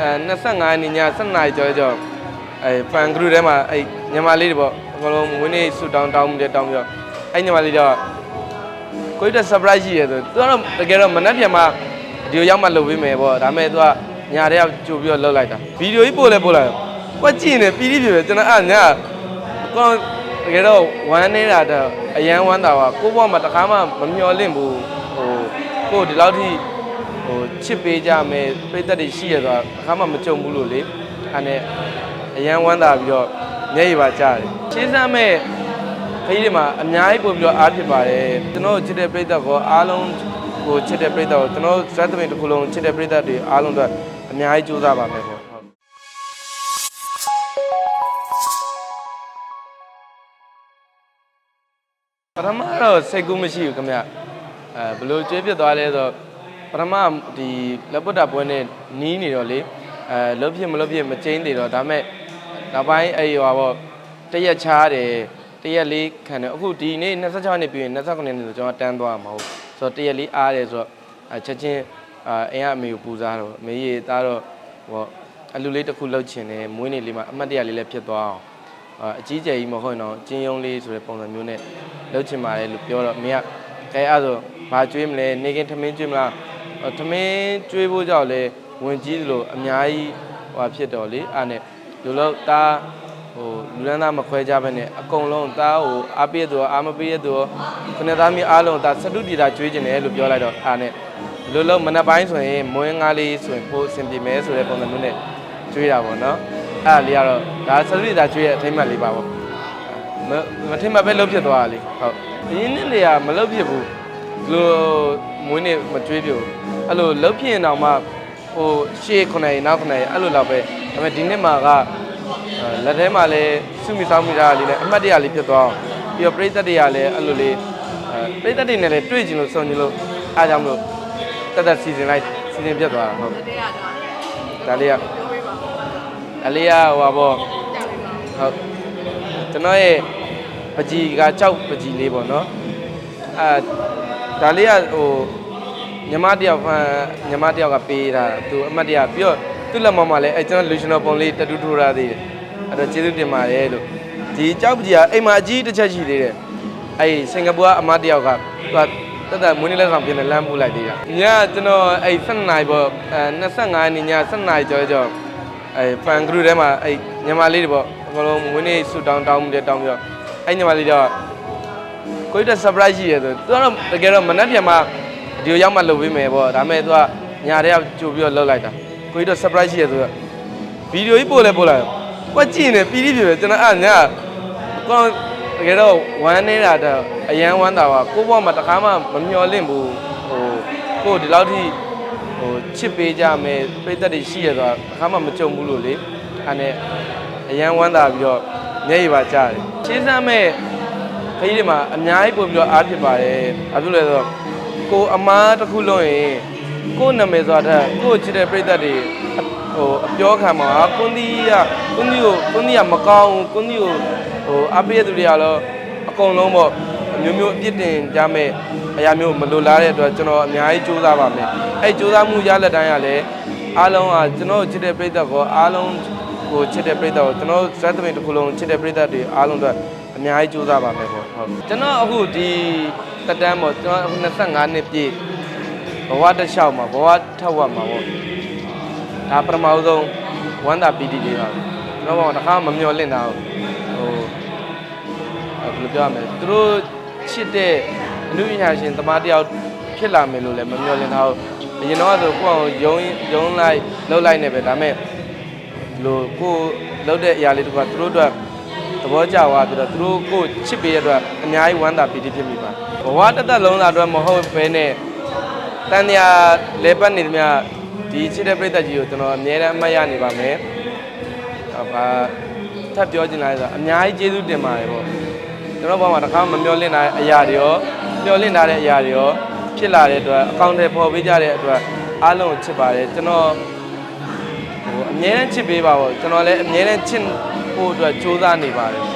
25ရက်နေ့ည7နာရီကျော်ကျော်အဲဖန်ဂရုထဲမှာအဲညီမလေးတွေပေါ့အကုန်လုံးဝင်းနေဆူတောင်းတောင်းတယ်တောင်းပြီးတော့အဲညီမလေးတော့ကိုကြီးတဲ့ surprise ရှိရဆိုသူကတော့တကယ်တော့မနှက်ပြန်မှဒီကိုရောက်မှလုပ်ပေးမယ်ပေါ့ဒါပေမဲ့သူကညာတဲ့ကကြိုပြီးတော့လုပ်လိုက်တာဗီဒီယိုကြီးပို့လဲပို့လိုက်ကွက်ကြည့်နေပီတိပြေပဲကျွန်တော်အဲ့ညာကောတကယ်တော့ဝမ်းနေတာတော့အရန်ဝမ်းတာပါကိုယ့်ဘဝမှာတခါမှမမျော်လင့်ဘူးဟိုကိုယ်ဒီလောက်ထိ ဟိုချစ်ပေးကြမယ်ပြိသက်တွေရှိရဆိုတာအခါမှမကြုံဘူးလို့လေအဲ့နဲ့အရန်ဝမ်းသာပြီးတော့မျက်ရည်ပါကြားတယ်ရှင်းစမ်းမဲ့ခရီးတွေမှာအများကြီးပို့ပြီးတော့အားဖြစ်ပါတယ်ကျွန်တော်တို့ချစ်တဲ့ပြိသက်ကောအားလုံးကိုချစ်တဲ့ပြိသက်ကိုကျွန်တော်တို့ဇက်သမင်တစ်ခုလုံးချစ်တဲ့ပြိသက်တွေအားလုံးအတွက်အများကြီးကြိုးစားပါမယ်ပေါ့ဟုတ်ပထမတော့စိတ်ကူးမရှိဘူးခင်ဗျအဲဘယ်လို့ကျွေးပြစ်သွားလဲဆိုတော့ ပထမဒီလက်ပုတ်တာပွဲနဲ့နီးနေတော့လေအဲလုတ်ဖြစ်မလုတ်ဖြစ်မကျင်းသေးတော့ဒါမဲ့နောက်ပိုင်းအဲ့ဟိုပါပေါ့တရက်ချားတယ်တရက်လေးခံတယ်အခုဒီနေ့26နှစ်ပြည့်ရင်29နှစ်ဆိုကျွန်တော်တန်းသွားမှာဟုတ်ဆိုတော့တရက်လေးအားတယ်ဆိုတော့အချက်ချင်းအာအိမ်ကအမေကိုပူစားတော့အမေကြီးသားတော့ဟောအလူလေးတစ်ခုလှုပ်ချင်တယ်မွေးနေ့လေးမှာအမှတ်တရလေးလည်းဖြစ်သွားအောင်အာအကြီးကျယ်ကြီးမဟုတ်ရင်တော့ကျင်းယုံလေးဆိုတဲ့ပုံစံမျိုးနဲ့လှုပ်ချင်ပါတယ်လို့ပြောတော့အမေကအဲအဲ့ဒါဆိုဘာကျွေးမလဲနေကင်းထမင်းကျွေးမလားအော် ထမင်းကျွေးဖို့ကြောင့်လဲဝင်ကြီးသလိုအများကြီးဟိုဖြစ်တော့လေအားနဲ့လူလို့တာဟိုလူလန်းသားမခွဲကြဘဲနဲ့အကုန်လုံးတာဟိုအားပေးရသူရောအားမပေးရသူရောခုနှစ်သားမီးအားလုံးတာစတုတီတာကျွေးကျင်တယ်လို့ပြောလိုက်တော့အားနဲ့လူလို့မနက်ပိုင်းဆိုရင်မွေးငါးလေးဆိုရင်ပို့အဆင်ပြေမယ်ဆိုတဲ့ပုံစံမျိုးနဲ့ကျွေးတာပေါ့နော်အဲ့ဒါလေးကတော့ဒါစတုတီတာကျွေးရဲ့အထိမ့်မှတ်လေးပါပေါ့မမထိမ့်မှတ်ပဲလုပ်ဖြစ်သွားတာလေဟုတ်အရင်နှစ်တွေကမလုပ်ဖြစ်ဘူးဒီ လိုမွေးနေမကျွေးပြဘူးအဲ့လိုလှုပ်ဖြစ်ရင်တော့မှဟိုရှေ့ခုနှစ်ရက်နောက်ခုနှစ်ရက်အဲ့လိုတော့ပဲဒါပေမဲ့ဒီနှစ်မှာကအဲလက်ထဲမှာလည်းစုမိဆောင်မိတာလေးနဲ့အမှတ်တရလေးဖြစ်သွားအောင်ပြီးတော့ပြိသက်တွေကလည်းအဲ့လိုလေးအဲပြိသက်တွေနဲ့လည်းတွေ့ကြည့်လို့စုံကြည့်လို့အားကြောင့်မလို့တက်တက်စီစဉ်လိုက်စီစဉ်ပြတ်သွားတာဟုတ်ဒါလေးကဒါလေးကဟိုပါပေါ့ဟုတ်ကျွန်တော်ရဲ့ပကြီးကကြောက်ပကြီးလေးပေါ့နော်အဲ ဒါလေးကဟိုညီမတယောက်ဖန်ညီမတယောက်ကပေးတာသူအမှတ်တရပြီးတော့သူ့လက်မမှာလည်းအဲကျွန်တော်လူရှင်တော်ပုံလေးတတူးထိုးရသေးတယ်အဲ့တော့ကျေးဇူးတင်ပါတယ်လို့ဒီကြောက်ပကြီးကအိမ်မှာအကြီးတစ်ချက်ရှိသေးတယ်အဲ့စင်ကာပူကအမတယောက်ကသူကတက်တက်မွေးနေ့လက်ဆောင်ပြင်နေလမ်းပို့လိုက်သေးတာညကကျွန်တော်အဲ့7နိုင်ပေါ့အဲ25ရက်နေ့ည7နိုင်ကျော်ကျော်အဲ့ဖန်ဂရုထဲမှာအဲ့ညီမလေးတွေပေါ့အကုန်လုံးမွေးနေ့ဆူတောင်းတောင်းတယ်တောင်းပြီးတော့အဲ့ညီမလေးတော့ ကိုကြီးတဲ့ surprise ရှိရဆိုသူကတော့တကယ်တော့မနှက်ပြန်မှဒီကိုရောက်မှလုပ်ပေးမယ်ပေါ့ဒါပေမဲ့သူကညာတဲ့ကကြိုပြီးတော့လုပ်လိုက်တာကိုကြီးတော့ surprise ရှိရဆိုတော့ဗီဒီယိုကြီးပို့လဲပို့လိုက်ကွက်ကြည့်နေပီတိပြေပဲကျွန်တော်အဲ့ညာကောတကယ်တော့ဝမ်းနေတာတော့အရန်ဝမ်းတာပါကိုယ့်ဘဝမှာတခါမှမမျော်လင့်ဘူးဟိုကိုယ်ဒီလောက်ထိဟိုချစ်ပေးကြမယ်ပြိသက်တွေရှိရဆိုတာတခါမှမကြုံဘူးလို့လေအဲ့နဲ့အရန်ဝမ်းသာပြီးတော့မျက်ရည်ပါကြားတယ်ရှင်းစမ်းမဲ့ ခရီးတွေမှာအများကြီးပို့ပြီးတော့အားဖြစ်ပါတယ်ဘာဖြစ်လဲဆိုတော့ကိုအမားတစ်ခုလုံးရင်ကို့နာမည်ဆိုတာထက်ကို့ချစ်တဲ့ပြိသက်တွေဟိုအပြောခံမှာကွန်ဒီကကွန်ဒီကိုကွန်ဒီကမကောင်းကွန်ဒီကိုဟိုအပိယသူတွေကတော့အကုန်လုံးပေါ့အမျိုးမျိုးအပြစ်တင်ကြမဲ့အရာမျိုးမလိုလားတဲ့အတွက်ကျွန်တော်အများကြီးစူးစမ်းပါမယ်အဲ့စူးစမ်းမှုရလက်တိုင်းကလည်းအားလုံးကကျွန်တော်ချစ်တဲ့ပြိသက်ကောအားလုံးကိုချစ်တဲ့ပြိသက်ကိုကျွန်တော်ဇက်သမင်တစ်ခုလုံးချစ်တဲ့ပြိသက်တွေအားလုံးအတွက် အများကြီးစူးစမ်းပါမယ်ပေါ့ဟုတ်ကျွန်တော်အခုဒီတက်တန်းပေါ့ကျွန်တော်အခု25နှစ်ပြည့်ဘဝတစ်လျှောက်မှာဘဝထက်ဝက်မှာပေါ့ဒါပထမဆုံးဝမ်းသာပီတိလေးပါကျွန်တော်ဘောတခါမမျော်လင့်တာဟိုဘယ်လိုပြောရမလဲသူတို့ချစ်တဲ့အမှုပညာရှင်သမားတယောက်ဖြစ်လာမယ်လို့လည်းမမျှော်လင့်တာဟုတ်အရင်တော့ဆိုကိုယ့်အောင်ယုံယုံလိုက်လှုပ်လိုက်နေပဲဒါပေမဲ့ဒီလိုကိုယ်လှုပ်တဲ့အရာလေးတခုကသူတို့အတွက် သဘောကျသွားပြီးတော့သူတို့ကိုယ်ချစ်ပေးရတဲ့အတွက်အများကြီးဝမ်းသာပီတိဖြစ်မိပါဘဝတစ်သက်လုံးသာအတွက်မဟုတ်ဘဲနဲ့တန်တရားလေပတ်နေသမျှဒီချစ်တဲ့ပြိတ္တကြီးကိုကျွန်တော်အမြဲတမ်းအမှတ်ရနေပါမယ်။ဟာဘာထပ်ပြောချင်လာဆိုအများကြီးကျေးဇူးတင်ပါတယ်ပေါ့။ကျွန်တော်ဘောမှာတစ်ခါမမျောလင့်တာတဲ့အရာတွေရောမျောလင့်ထားတဲ့အရာတွေရောဖြစ်လာတဲ့အတွက်အကောင့်တွေပေါ်ပေးကြတဲ့အတွက်အားလုံးကိုချစ်ပါတယ်ကျွန်တော်ဟိုအမြဲတမ်းချစ်ပေးပါပေါ့ကျွန်တော်လည်းအမြဲတမ်းချစ် ဖို့အတွက်ကြိုးစားနေပါတယ်